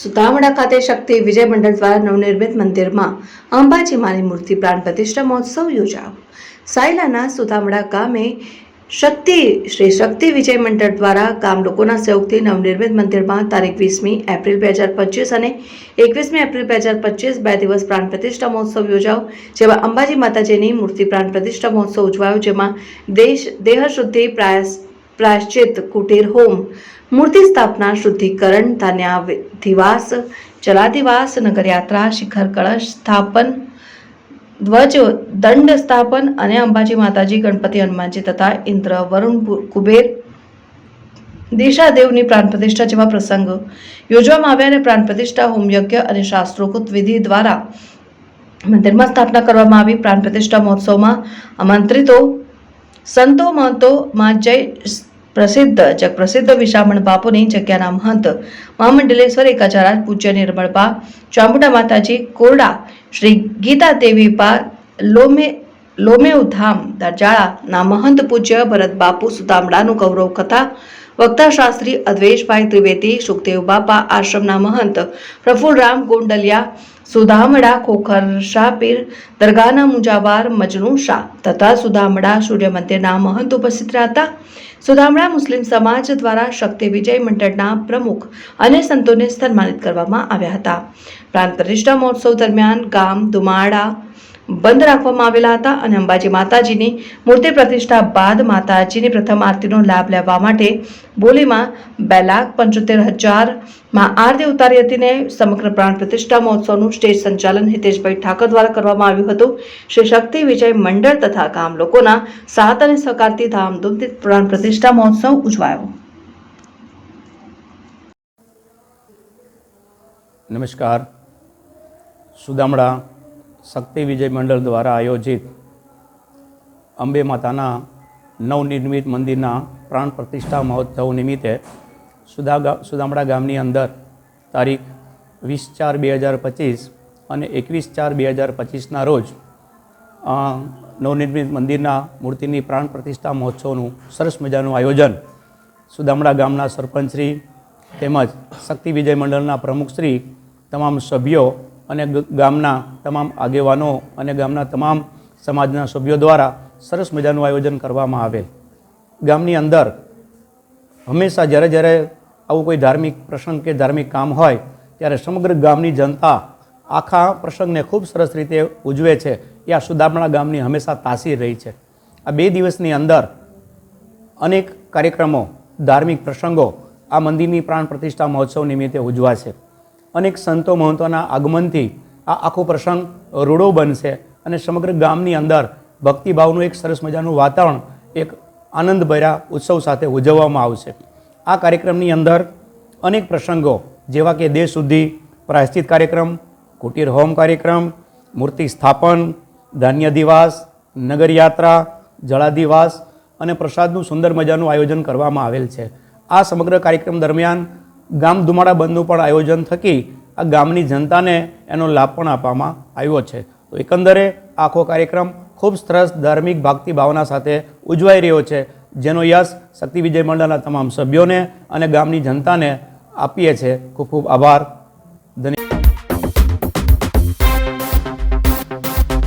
સુતાવડા ખાતે શક્તિ વિજય મંડળ દ્વારા નવનિર્મિત મંદિરમાં અંબાજી માની મૂર્તિ પ્રાણ પ્રતિષ્ઠા મહોત્સવ યોજાયો. સાયલાના સુતામડા ગામે શક્તિ, શ્રી શક્તિ વિજય મંડળ દ્વારા ગામ લોકોના સહયોગથી નવનિર્મિત મંદિરમાં તારીખ વીસમી એપ્રિલ બે હજાર પચીસ અને એકવીસમી એપ્રિલ બે હજાર પચીસ બે દિવસ પ્રાણ પ્રતિષ્ઠા મહોત્સવ યોજાયો, જેમાં અંબાજી માતાજીની મૂર્તિ પ્રાણ પ્રતિષ્ઠા મહોત્સવ ઉજવાયો, જેમાં દેશ, દેહ શુદ્ધિ, પ્રાયસ પ્રાયશ્ચિત કુટીર હોમ, મૂર્તિ સ્થાપના, શુદ્ધિકરણ, ધાન્યાધિવાસ, જલાધિવાસ, નગરયાત્રા, શિખર કળશ સ્થાપન, ધ્વજ દંડ સ્થાપન અને અંબાજી માતાજી, ગણપતિ હનુમાનજી તથા ઇન્દ્ર, વરુણ કુબેર, દેશાદેવની પ્રાણ પ્રતિષ્ઠા જેવા પ્રસંગો યોજવામાં આવ્યા અને પ્રાણ પ્રતિષ્ઠા હોમયજ્ઞ અને શાસ્ત્રોકૃત વિધિ દ્વારા મંદિરમાં સ્થાપના કરવામાં આવી. પ્રાણ પ્રતિષ્ઠા મહોત્સવમાં આમંત્રિતો, સંતો, મહંતો માં જય પ્રસિદ્ધ, જગપ્રસિદ્ધ વિશામણ બાપુની જગ્યાના મહંત મહામંડલેશ્વર એકાચારા પૂજ્ય નિર્મળબા ચામુંડા માતાજી, કોરડા, શ્રી ગીતા દેવી બા, લોમે લોમેવ ધામ દરજાળાના મહંત પૂજ્ય ભરત બાપુ સુતામડાનું ગૌરવ કથા, વક્તા શાસ્ત્રી અદ્વેશભાઈ ત્રિવેદી, સુખદેવ બાપા આશ્રમના મહંત પ્રફુલરામ ગોંડલિયા, સુદામડા ખોખર શાહ પીર દરગાહના મુજાવાર મજનુ શાહ તથા સુદામડા સૂર્ય મંદિરના મહંત ઉપસ્થિત રહ્યા હતા સુદામડા મુસ્લિમ સમાજ દ્વારા શક્તિ વિજય મંડળના પ્રમુખ અને સંતોને સન્માનિત કરવામાં આવ્યા હતા. પ્રાંત પ્રતિષ્ઠા મહોત્સવ દરમિયાન ગામ દુમાડા બંધ રાખવામાં આવેલા હતા અને અંબાજી માતાજીની મૂર્તિ પ્રતિષ્ઠા બાદ માતાજીની પ્રથમ આરતીનો લાભ લેવા માટે બોલીમાં બે લાખ પંચોતેર હજારમાં આરતી ઉતારી હતી ને સમગ્ર પ્રાણ પ્રતિષ્ઠા મહોત્સવનું સ્ટેજ સંચાલન હિતેશભાઈ ઠાકર દ્વારા કરવામાં આવ્યું હતું. શ્રી શક્તિ વિજય મંડળ તથા ગામ લોકોના સાથ અને સહકારથી ધામધૂમથી પ્રાણ પ્રતિષ્ઠા મહોત્સવ ઉજવાયો. નમસ્કાર. સુદામડા શક્તિ વિજય મંડળ દ્વારા આયોજિત અંબે માતાના નવનિર્મિત મંદિરના પ્રાણ પ્રતિષ્ઠા મહોત્સવ નિમિત્તે સુદા સુદામડા ગામની અંદર તારીખ વીસ ચાર બે હજાર પચીસ અને એકવીસ ચાર બે હજાર પચીસના રોજ નવનિર્મિત મંદિરના મૂર્તિની પ્રાણ પ્રતિષ્ઠા મહોત્સવનું સરસ મજાનું આયોજન સુદામડા ગામના સરપંચશ્રી તેમજ શક્તિ વિજય મંડળના પ્રમુખશ્રી તમામ સભ્યો અને ગામના તમામ આગેવાનો અને ગામના તમામ સમાજના સભ્યો દ્વારા સરસ મજાનું આયોજન કરવામાં આવેલ. ગામની અંદર હંમેશા જ્યારે જ્યારે આવું કોઈ ધાર્મિક પ્રસંગ કે ધાર્મિક કામ હોય, ત્યારે સમગ્ર ગામની જનતા આખા પ્રસંગને ખૂબ સરસ રીતે ઉજવે છે. એ આ સુદામણા ગામની હંમેશા તાસીર રહી છે. આ બે દિવસની અંદર અનેક કાર્યક્રમો, ધાર્મિક પ્રસંગો આ મંદિરની પ્રાણ પ્રતિષ્ઠા મહોત્સવ નિમિત્તે ઉજવાશે. અનેક સંતો મહંતોના આગમનથી આ આખો પ્રસંગ રૂડો બનશે અને સમગ્ર ગામની અંદર ભક્તિભાવનું એક સરસ મજાનું વાતાવરણ, એક આનંદભર્યા ઉત્સવ સાથે ઉજવવામાં આવશે. આ કાર્યક્રમની અંદર અનેક પ્રસંગો, જેવા કે દેશ સુધી પ્રાયશ્ચિત કાર્યક્રમ, કુટીર હોમ કાર્યક્રમ, મૂર્તિ સ્થાપન, ધાન્ય દિવાસ નગરયાત્રા જળાદિવાસ અને પ્રસાદનું સુંદર મજાનું આયોજન કરવામાં આવેલ છે. આ સમગ્ર કાર્યક્રમ દરમિયાન ગામ ધુમાડા બંધનું પણ આયોજન થકી આ ગામની જનતાને એનો લાભ પણ આપવામાં આવ્યો છે. તો એકંદરે આખો કાર્યક્રમ ખૂબ સરસ ધાર્મિક ભક્તિ ભાવના સાથે ઉજવાઈ રહ્યો છે, જેનો યશ શક્તિ વિજય મંડળના તમામ સભ્યોને અને ગામની જનતાને આપીએ છીએ ખૂબ ખૂબ આભાર.